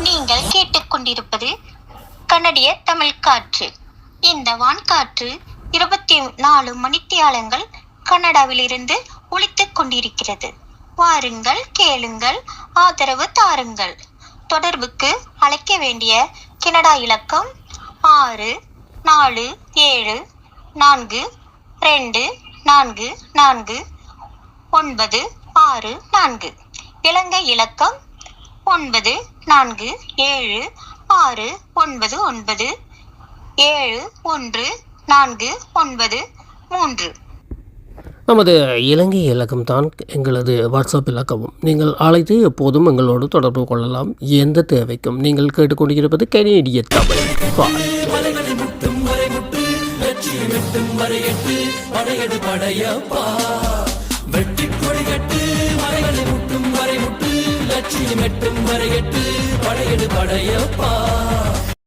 நீங்கள் கேட்டுக்கொண்டிருப்பது கன்னடிய தமிழ் காற்று. இந்த வான்காற்று இருபத்தி நாலு மணித்தியாலங்கள் கனடாவிலிருந்து ஒழித்துக் கொண்டிருக்கிறது. வாருங்கள் கேளுங்கள் ஆதரவு தாருங்கள். தொடர்புக்கு அழைக்க வேண்டிய கனடா இலக்கம் ஆறு நாலு ஏழு நான்கு ரெண்டு நான்கு நான்கு. ஒன்பது ஆறு நான்கு. இலங்கை இலக்கம் ஒன்பது நான்கு ஏழு ஆறு ஒன்பது ஒன்பது ஏழு ஒன்று நான்கு ஒன்பது மூன்று. நமது இலங்கை இலக்கம்தான் எங்களது வாட்ஸ்அப் இலக்கமும். நீங்கள் அழைத்து எப்போதும் எங்களோடு தொடர்பு கொள்ளலாம். எந்த தேவைக்கும் நீங்கள் கேட்டுக்கொண்டிருப்பது கனேடிய தமிழ். மலைகளை லட்சியம் எட்டும் வரை படையெடு படையப்பா.